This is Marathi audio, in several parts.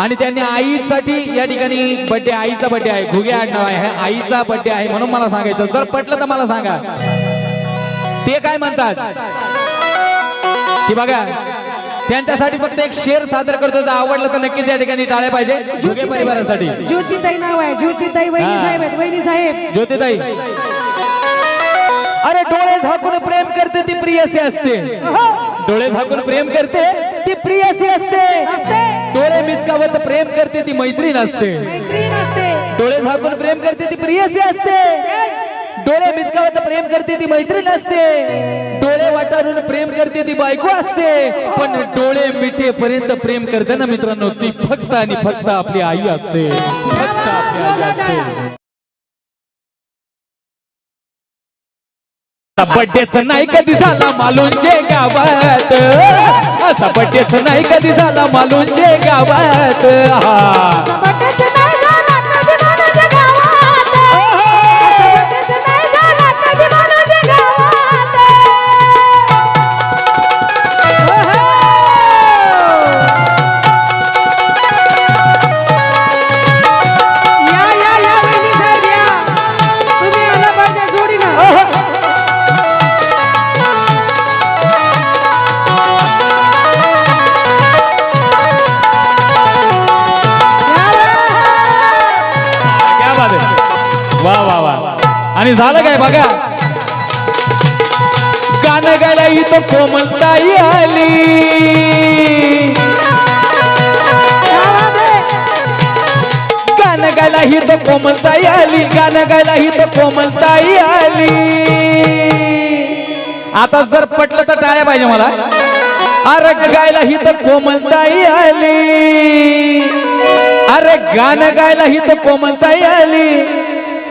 आणि त्यांनी आईसाठी या ठिकाणी बर्थडे आईचा बर्थडे आहे घुगे आडनाव आहे हे आईचा बर्थडे आहे म्हणून मला सांगायचं. जर पटलं तर मला सांगा. ते काय म्हणतात? की बघा त्यांच्यासाठी फक्त एक शेर सादर करतो जर आवडलं तर नक्कीच या ठिकाणी टाळ्या पाहिजे. झुगे परिवारासाठी. ज्योतिताई नाव आहे ज्योतिताई वहिनी हा. साहेब आहेत वहिनी साहेब. ज्योतिताई. अरे डोळे झाकून प्रेम करते ती प्रियसी असते. डोळे झाकून प्रेम करते ती प्रियसी असते. असते. डोळे मिचकावत प्रेम करते ती मैत्रीण असते. मैत्रीण असते. डोळे झाकून प्रेम करते ती प्रियसी असते. डोळे मिचकावत प्रेम करते ती मैत्रीण असते. डोळे वाटारून प्रेम करते ती बायको असते. पण डोळे मिठेपर्यंत प्रेम करते ना मित्रांनो ती फक्त आणि फक्त आपली आई असते. फक्त आपली आई असते. बड्डेच नाही कधी झाला मालूनचे गावात. असा बड्डेच नाही कधी झाला मालूनचे गावात. हा. झालं काय बघा? गाणं गायला इथं कोमलताई आली. गाणं गायला इथं कोमलताई आली गाणं गायला इथं कोमलताई आली. आता जर पटलं तर टाळ्या पाहिजे मला. अरे गायला इथं कोमलताई आली. अरे गाणं गायला इथं कोमलताई आली.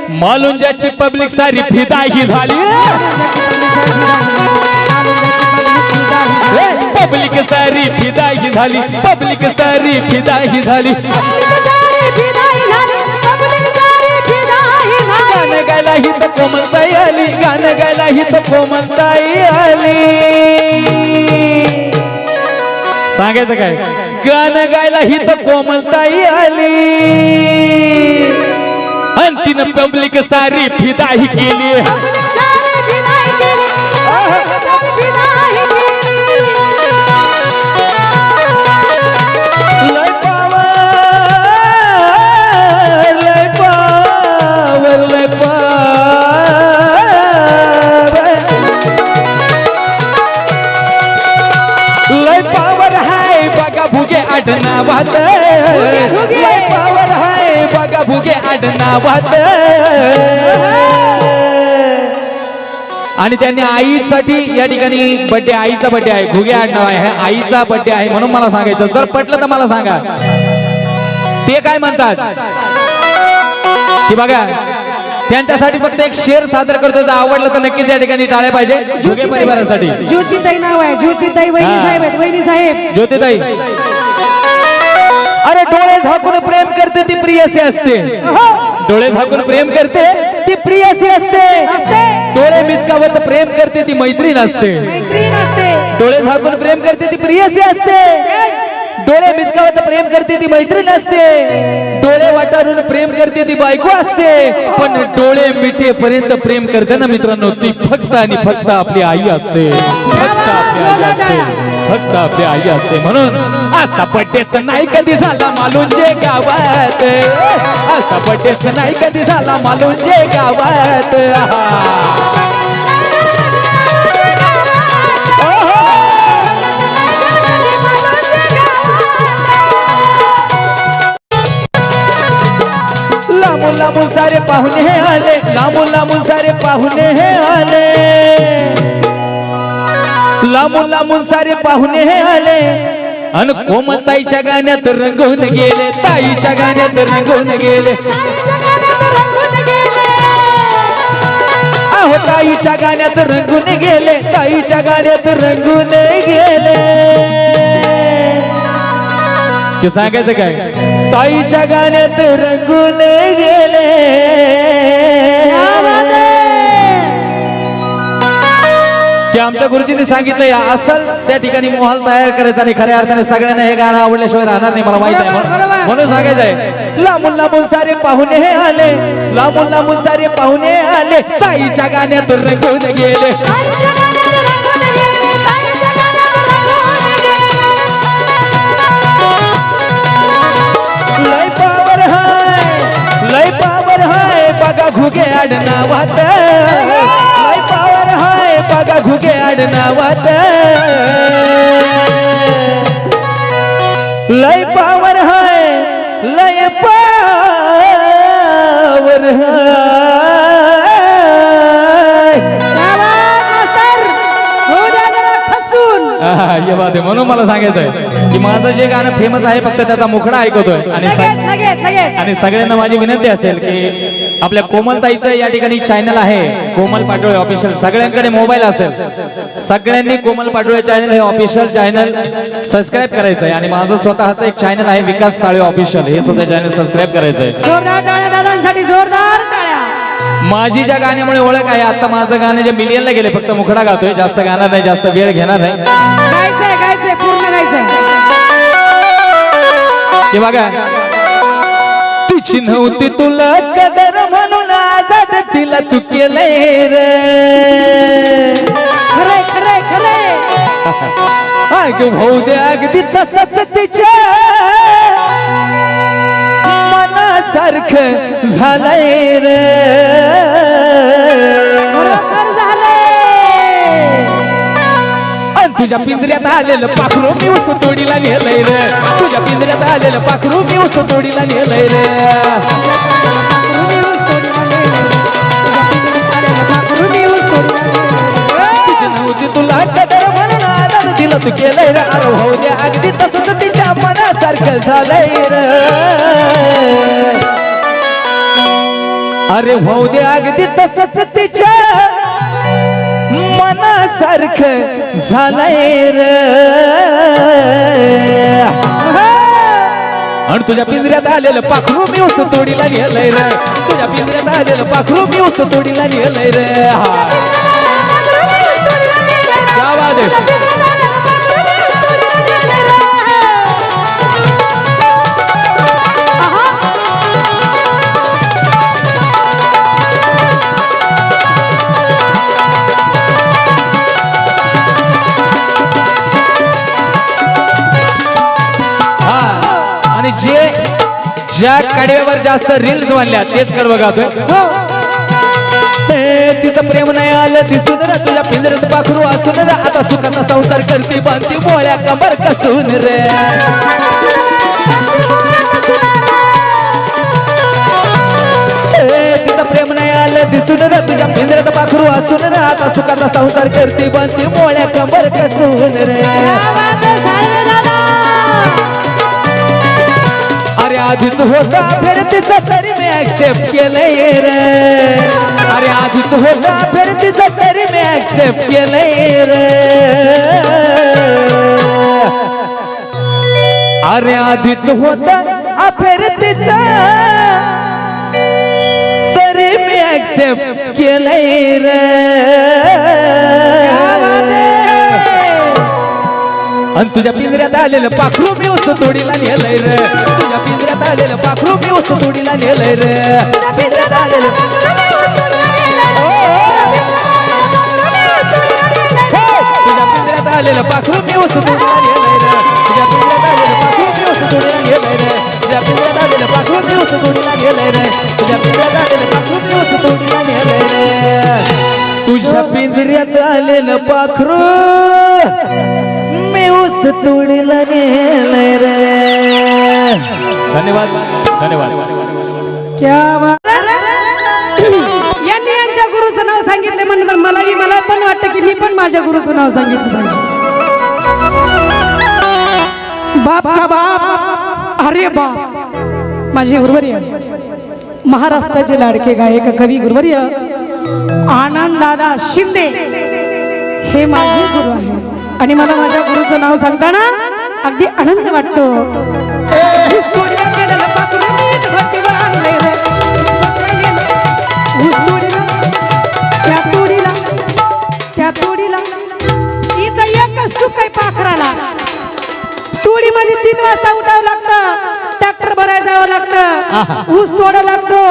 मालुंजाची पब्लिक सारी फिदाही झाली पब्लिक सारी फिदाही झाली पब्लिक झाली पब्लिक सारी फिदा झाली. झाली. गाणं गायला ही तर कोमलताई आली गाणं गायला ही तर कोमलताई आली सांगायचं काय गाणं गायला ही तर कोमलताई आली अंतिम पब्लिक सारी फिदा फिदाही केली आडनावात आणि त्यांनी आईसाठी या ठिकाणी बर्थडे आईचा बर्थडे आहे. घुगे आडनाव आहे. हे आईचा बर्थडे आहे म्हणून मला सांगायचं. जर पटलं तर मला सांगा. ते काय म्हणतात? की बघा त्यांच्यासाठी फक्त एक शेर सादर करतो. जर आवडलं तर नक्कीच या ठिकाणी टाळ्या पाहिजे. झुगे परिवारासाठी. ज्योतिताई नाव आहे. ज्योतिताई वहिनी. साहेब आहेत. वहिनी साहेब. ज्योतिताई. अरे डोळे झाकून प्रेम करते ती प्रियसी असते. डोळे झाकून प्रेम करते ती प्रियसी असते. डोळे मिचकावत प्रेम करते ती मैत्रीण असते मैत्रीण असते डोळे झाकून प्रेम करते ती प्रियसी असते. डोळे मिचकावत प्रेम करते ती मैत्रीण असते डोळे वाटारून प्रेम करते ती बायको असते. पण डोळे मिठेपर्यंत प्रेम करते ना मित्रांनो ती फक्त आणि फक्त आपली आई असते. फक्त आपली आई असते. फक्त आपली आई असते म्हणून असा बड्डेच नाही कधी झाला मालूनचे गावात. असा बड्डेच नाही कधी झाला मालूनचे गावात. लांबून लांबून सारे पाहुणे हे आले लांबून लांबून सारे पाहुणे हे आले. लांबून लांबून सारे पाहुणे हे आले. अन कोमताईच्या गाण्यात रंगून गेले ताईच्या गाण्यात रंगून गेले. अहो ताईच्या गाण्यात रंगून गेले ताईच्या गाण्यात रंगून गेले. ते सांगायचं काय? ताईच्या गाण्यात रंगून गेले. जे आमच्या गुरुजींनी सांगितलंय असल त्या ठिकाणी मोहाल तयार करायचा आणि खऱ्या अर्थाने सगळ्यांना हे गाणं आवडल्याशिवाय राहणार नाही मला माहीत आहे म्हणून-. म्हणून सांगायचंय लांबून लांबून सारे पाहुणे आले लांबून लांबून सारे पाहुणे आले ताईच्या गाण्यात रंगून गेले. लय पावर हाय बघा घुगे आडनावात बघा घुगे आडनावात लय पावर हाय लय पावर हाय. म्हणून मला सांगायचंय. की माझं जे गाणं फेमस आहे फक्त त्याचा मुखडा ऐकतोय. आणि आणि सगळ्यांना माझी विनंती असेल की आपल्या कोमलताईचं या ठिकाणी चॅनल आहे. कोमल पाटोळे ऑफिशियल सगळ्यांकडे मोबाईल असेल. सगळ्यांनी कोमल पाटोळे चॅनल हे ऑफिशियल चॅनल सबस्क्राईब करायचं आहे आणि माझं स्वतःचं एक चॅनल आहे विकास साळे ऑफिशियल हे सुद्धा चॅनल सबस्क्राईब करायचं आहे जोरदार माझी ज्या गाण्यामुळे ओळख आहे आता माझं गाणं जे मिलियनला गेले फक्त मुखडा गातोय. जास्त गाणार नाही जास्त वेळ घेणार नाही. हे बघा. तिची नव्हती तुला कदर म्हणून आजाद तिला तू केलंय रे. खरंय खरंय अग भाऊ दे अगदी तसंच तिच्या मनासारखं झालंय रे. तुझ्या पिंजऱ्यात आलेलं पाखरू मी उस तोडीला नेलंय रे. तुझ्या पिंजऱ्यात आलेलं पाखरू मी उस तोडीला नेलंय रे. तुला कदर म्हणून आदर दिलं तू केलंय रे. अरे हो दे अगदी तसंच तिच्या मनासारखं झालंय रे. अरे भाऊ दे अगदी तसंच तिच्या सारखं झालंय र. आणि तुझ्या पिंजऱ्यात आलेलं पाखरू मी उस तोडीला नेलंय रे. तुझ्या पिंजऱ्यात आलेलं पाखरू मी उस तोडीला नेलंय रे. हा. ज्या कडव्यावर जास्त रील्स बनल्या तेच कडवं गातोय. हो. तिचं प्रेम नाही आलं दिसून रे तुझ्या पिंजऱ्यात पाखरू असून रे आता सुखाचा संसार करते बांधती मोळ्या कमर कसून रे. तिचं प्रेम नाही आलं दिसून रे तुझ्या पिंजऱ्यात पाखरू असून रे आता सुखाचा संसार करते बांधती मोळ्या कमर कसून रे. आधीच होता फिर तिचं तरी मी ऍक्सेप्ट केलंय रे. अरे आधीच होता फिर तिचं तरी मी ऍक्सेप्ट केलंय रे. अरे आधीच होता अफेर तिचं तरी मी ऍक्सेप्ट केलंय रे. आणि तुझ्या पिंजऱ्यात आलेलं पाखरू मी उस तोडीला नेलंय रे. तुझ्या पिंजऱ्यात आलेलं पाखरू मी उस तोडीला नेलंय रे. पिंजऱ्यात आलेलं तुझ्या पिंजऱ्यात आलेलं पाखरू मी उस तोडीला नेलंय रे. तुझ्या पिंजऱ्यात आलेलं पाखरू मी तोडीला नेलंय रे. तुझ्या पिंजऱ्यात आलेलं पाखरू मी तोडीला नेलंय रे. तुझ्या पिंजऱ्यात आलेलं पाखरू मी तोडीला नेलंय रे. तुझ्या पिंजऱ्यात आलेलं पाखरू तोडीला गेलंय रे. धन्यवाद धन्यवाद. क्या बात यांनी यांच्या गुरुचं नाव सांगितलं म्हणून मलाही मला पण वाटतं की मी पण माझ्या गुरुचं नाव सांगितलं पाहिजे. बाप का बाप अरे बाप. माझे गुरुवर्य महाराष्ट्राचे लाडके गायक कवी गुरुवर्य आनंद दादा शिंदे हे माझे गुरु आहेत. आणि मला माझ्या गुरुचं नाव सांगताना अगदी आनंद वाटतो. पाखराला. तुडी मध्ये तीन वाजता उठावं लागतं ट्रॅक्टर भराय जावं लागतं ऊस तोडावं लागतो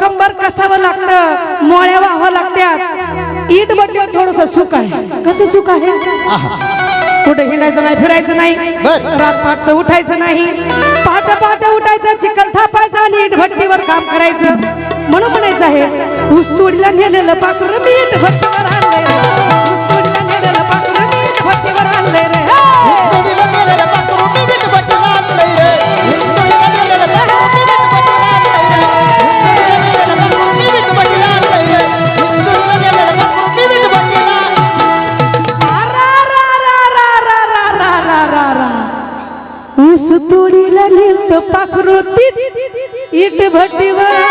कंबर कसावं लागतं मोळ्या व्हावं लागत्या इट बट्ट्यावर थोडस सुख आहे. कसं सुख आहे? कुठे हिंडायचं नाही फिरायचं नाही. रात पाठचं उठायचं नाही. पहाट पहाट उठायचं चिखल थापायचं आणि इट भट्टीवर काम करायचं. म्हणून म्हणायचं आहे ऊस तोडीला नेलेलं पाखरं मी इट भट्टीवर आणलंय. पाखरुतीच इट भटीवर.